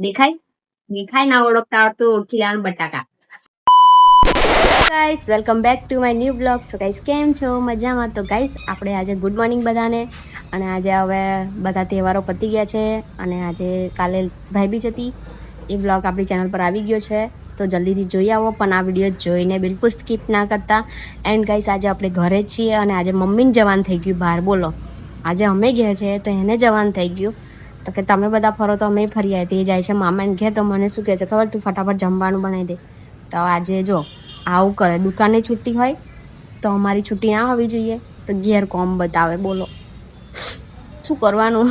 દેખાય? દેખાય ના ઓળખતા આવડતું ઓળખી લેવાનું બટાકા. Guys welcome back to my new blog so guys કેમ છો? મજામાં? તો ગાઈસ આપણે આજે ગુડ મોર્નિંગ બધાને. અને આજે હવે બધા તહેવારો પતી ગયા છે. અને આજે કાલે ભાઈબીજ હતી. એ બ્લોગ આપણી ચેનલ પર આવી ગયો છે. તો જલ્દીથી જોઈ આવો, પણ આ વીડિયો જોઈને બિલકુલ સ્કીપ ના કરતા. એન્ડ ગાઈસ આજે આપણે ઘરે જ છીએ અને આજે મમ્મીને જવાન થઈ ગયું. બહાર બોલો. આજે અમે ગયા છે તો એને જવાન થઈ ગયું. તો કે તમે બધા ફરો તો અમે ફરી આવ્યા તે જાય છે મામાને ઘેર તો મને શું કહે છે? ખબર? તું ફટાફટ જમવાનું બનાવી દે. તો આજે જો આવું કરે. દુકાને છુટ્ટી હોય તો અમારી છુટ્ટી ના હોવી જોઈએ. તો ઘેર કોમ બતાવે, બોલો. શું કરવાનું?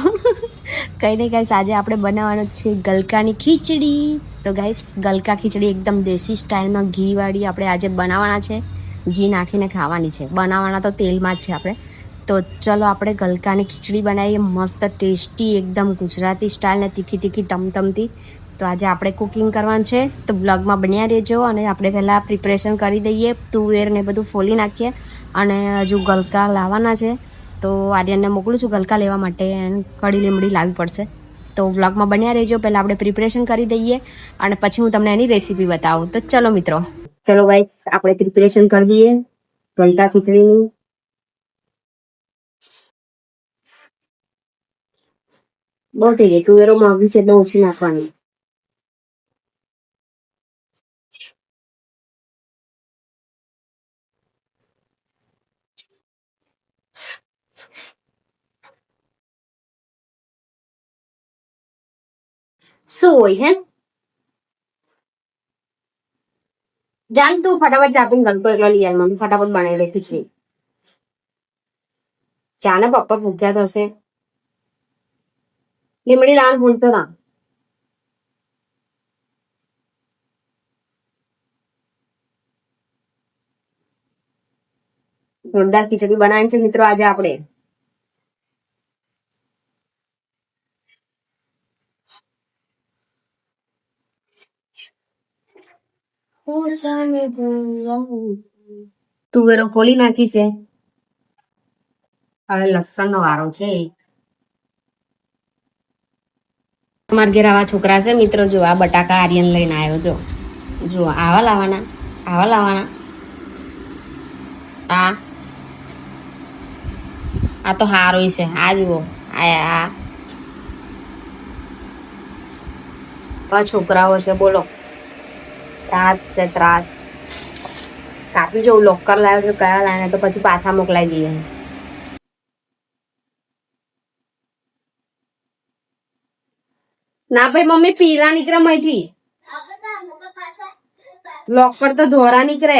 કંઈ નહીં ગાઈસ આજે આપણે બનાવવાનું છે ગલકાની ખીચડી. તો ગાઈસ ગલકા ખીચડી એકદમ દેશી સ્ટાઇલમાં ઘીવાળી આપણે આજે બનાવવાના છે. ઘી નાખીને ખાવાની છે. બનાવવાના તો તેલમાં જ છે આપણે. તો ચલો આપણે ગલકાની ખીચડી બનાવીએ. મસ્ત ટેસ્ટી, એકદમ ગુજરાતી સ્ટાઇલ ને તીખી તીખી તમતમતી તો આજે આપણે કુકિંગ કરવાનું છે. તો બ્લોગમાં બન્યા રહેજો અને આપણે પહેલાં પ્રિપરેશન કરી દઈએ. તુવેર ને બધું ફોલી નાખીએ અને હજુ ગલકા લાવવાના છે. તો આર્યનને મોકલું છું ગલકા લેવા માટે એને કડી લીમડી લાવવી પડશે. તો વ્લોગમાં બન્યા રહેજો. પહેલાં આપણે પ્રિપરેશન કરી દઈએ અને પછી હું તમને એની રેસીપી બતાવું. તો ચલો મિત્રો. ચલો ગાઈસ આપણે પ્રિપરેશન કરી દઈએ ગલકા ખીચડીની. બહુ થઈ ગઈ તુવેરો મોંઘી છે એટલે ઓછી નાખવાની હોય હે જાન તું ફટાફટ ચાપીને ગલકો એકલો લઈ આવ મમ્મી ફટાફટ બનાવી લે ખીચડી ચાને પપ્પા ભૂખ્યા થશે. લીમડી લાલ ભૂલતો ના જોરદાર ખીચડી બનાવી છે મિત્રો આજે આપણે. તુવેરો ખોલી નાખી છે. હવે લસણ નો વારો છે અમારા ઘેર આવા છોકરા છે, મિત્રો, જો આ બટાકા આર્યન લઈને આવ્યો જો. જો, આવા લાવવાના આવા લાવવાના. આ. આ તો હારો છે, આ જુઓ, આ આ. છોકરાઓ છે, બોલો. ત્રાસ છે, ત્રાસ. કાપી જવું લોકર લાવ્યો છે, કયા લાવ્યા તો પછી પાછા મોકલાઈ દઈએ. ના ભાઈ મમ્મી પીરા નીકળે મયથી. લોકર તો ધોરા નીકળે.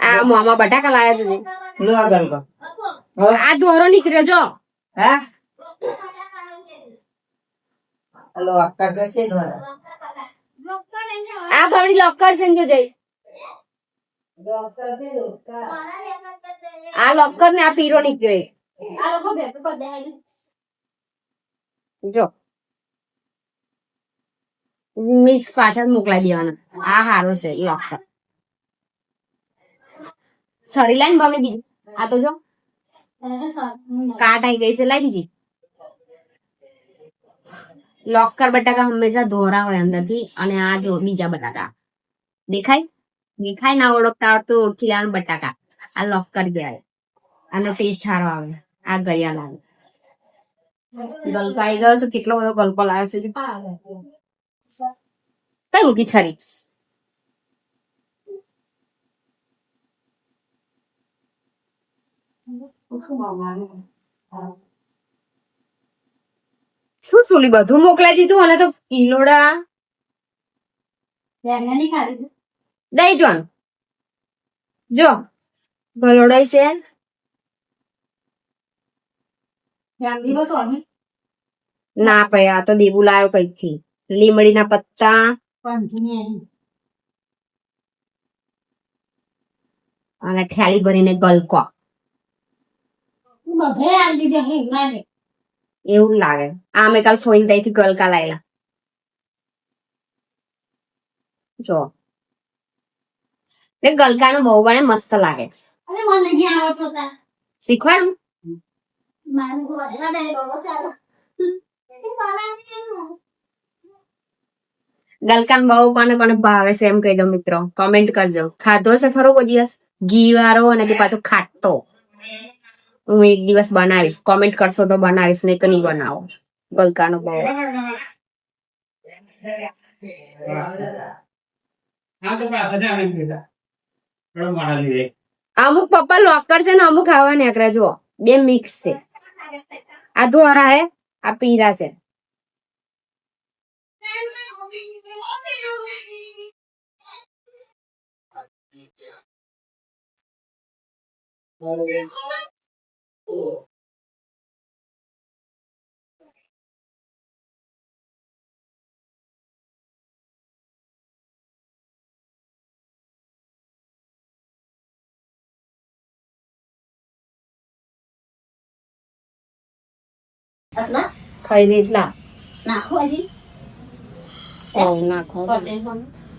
આ મામા બટાકા લાયા છે. આ ધોરો નીકળ્યો જો. હા? આ ભાવડી લોકર છે ને જઈ. આ લોકર ને આ પીરો નીકળ્યો એ. જો મિક્સ પાછળ મોકલાઈ દેવાના આ હારો છે લોકર છરી લાઈન ભાવની બીજી આ તો જો કાટ આવી ગઈ છે લાઈ બીજી લોકર બટાકા હંમેશા ધોરા હોય અંદરથી અને આ જો બીજા બટાકા દેખાય દેખાય ના ઓળખતા આવડતું ઓળખી લેવાનું બટાકા આ લોક કરી દેવાય આનો ટેસ્ટ સારો આવે આ ગયા લાગે ગલપાઈ ગયો છે કેટલો બધો ગલકો લાવ્યો છે. કઈ મૂકી છરી? શું સુલી બધું મોકલાઈ દીધું? અને તો કિલોડા દઈ જો જો ગલોડાઈ છે. ના ભાઈ આ તો દેવું લાવ્યો કંઈકથી લીમડીના પત્તા. અને ઠેલી ભરીને ગલકો. એવું લાગે. આ મેં કાલ ફોઈન ત્યાંથી ગલકા લાયેલા. જો. તે ગલકાનો બહુ બને મસ્ત લાગે. શીખવાડું? ગલકાન બહુ કોને કોને ભાવે છે એમ કહી દો મિત્રો કોમેન્ટ કરજો ખાધો છે ખરો કોઈ દિવસ ઘી વાળો અને પાછો ખાટતો હું એક દિવસ બનાવીશ કોમેન્ટ કરશો તો બનાવીશ નહીં તો નહીં બનાવો ગલકાનો બહુ અમુક પપ્પા લોકર છે ને અમુક ખાવા નીકળે જુઓ બે મિક્સ છે આ ધોરા હે આ પીરા છે. ખાઈ દીધલા ઓ નાખો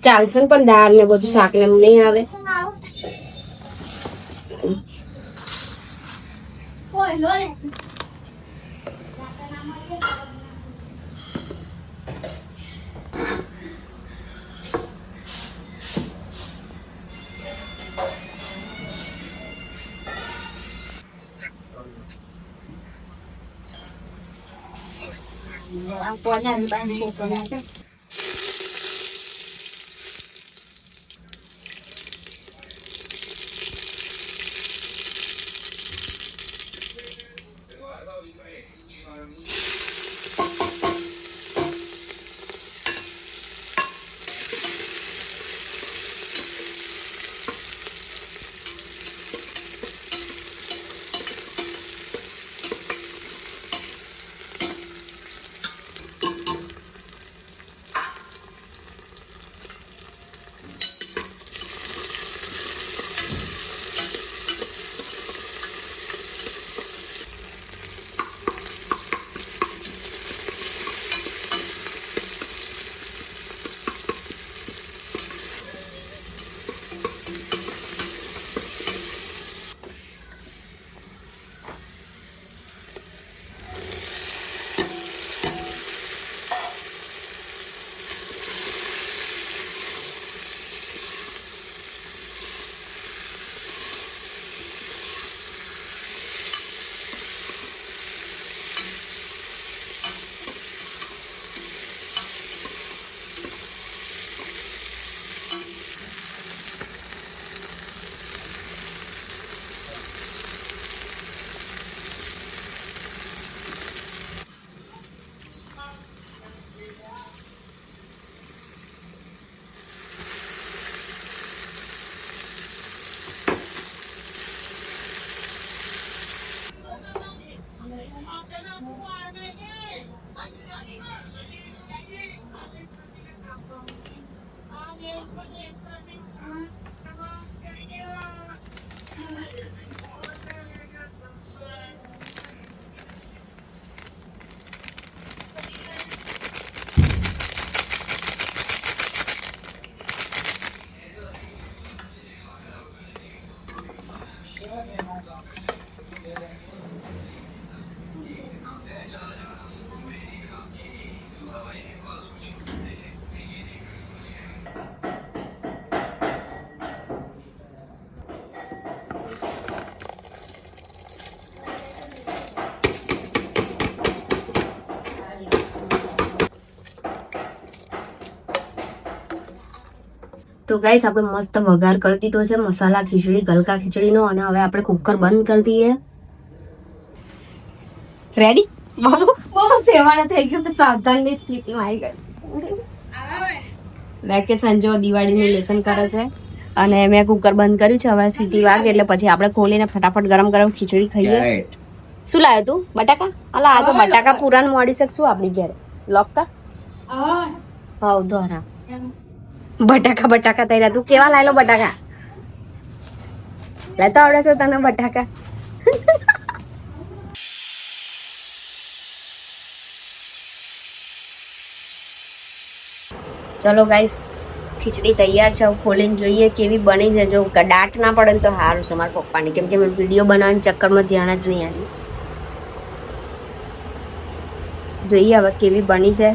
ચાલશે ને પણ દાળ ને બધું શાક ને નહીં આવે. ang kuha niyan, ba ang kuha niyan? તો ગાઈસ આપણે મસ્ત વઘાર કરી દીધો છે. મસાલા ખીચડી ગલકા ખીચડીનો અને હવે આપણે કુકર બંધ કરી દઈએ. રેડી બહુ બહુ સેવાના થઈ ગયું તો સાવધાનની સ્થિતિમાં આવી ગયું. વેકેશન જો દિવાળીનું લેસન કરે છે. અને મેં કુકર બંધ કર્યું છે. હવે સીટી વાગે એટલે પછી આપણે ખોલીને ફટાફટ ગરમ ગરમ ખીચડી ખાઈએ. શું લાવ્યો તું? બટાકા? અલા આ તો બટાકા પુરાણ મોડી શકશું આપણી ઘેર? લોક કર. હાવ ધોરા બટાકા બટાકા તૈયાર. તું કેવા લાયેલો બટાકા? લેતો આવડે છે તને બટાકા? ચલો ગાઈસ ખીચડી તૈયાર છે. હવે ખોલીને જોઈએ કેવી બની છે. જો દાટ ના પડે ને તો સારું છે મારા પપ્પાની. કેમ કે મેં વીડિયો બનાવવાની ચક્કરમાં ધ્યાન જ નહીં આવ્યું જોઈએ હવે કેવી બની છે.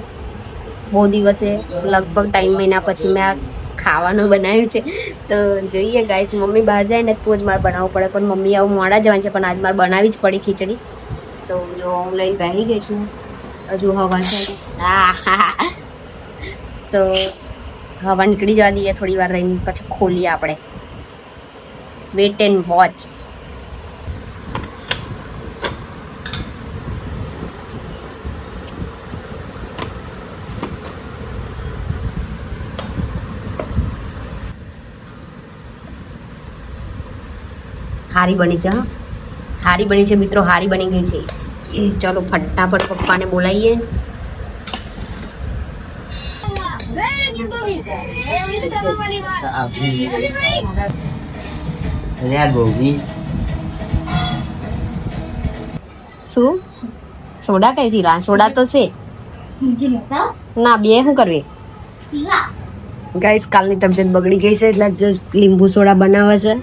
બહુ દિવસે, લગભગ ટાઈમ મહિના પછી મેં આ ખાવાનું બનાવ્યું છે. તો જોઈએ ગાઈસ મમ્મી બહાર જાય ને તો જ મારે બનાવવું પડે. પણ મમ્મી આવું મોડા જવાનું છે, પણ આજ મારે બનાવી જ પડી ખીચડી. તો જો હું લઈને બેસી ગઈ છું. હજુ હવા છે! તો હવા નીકળી જવા દઈએ થોડી વાર રહીને, પછી ખોલીએ આપણે. વેટ એન્ડ વોચ હારી બની છે હા. હારી બની છે મિત્રો હારી બની ગઈ છે. ચલો ફટાફટ પપ્પાને બોલાવીએ. શું? સોડા કઈથી લા સોડા તો છે. ના બે શું કરવી? ગાઈસ કાલની તબિયત બગડી ગઈ છે એટલે જસ્ટ લીંબુ સોડા બનાવે છે.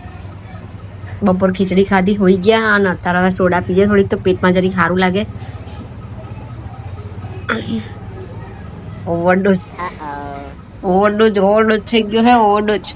બપોર ખીચડી ખાધી હોઈ ગયા અને અત્યારે હવે સોડા પીએ થોડીક તો પેટમાં જરીક સારું લાગે. ઓવરડોઝ ઓવરડોઝ ઓવરડોઝ થઈ ગયો હે ઓવરડોઝ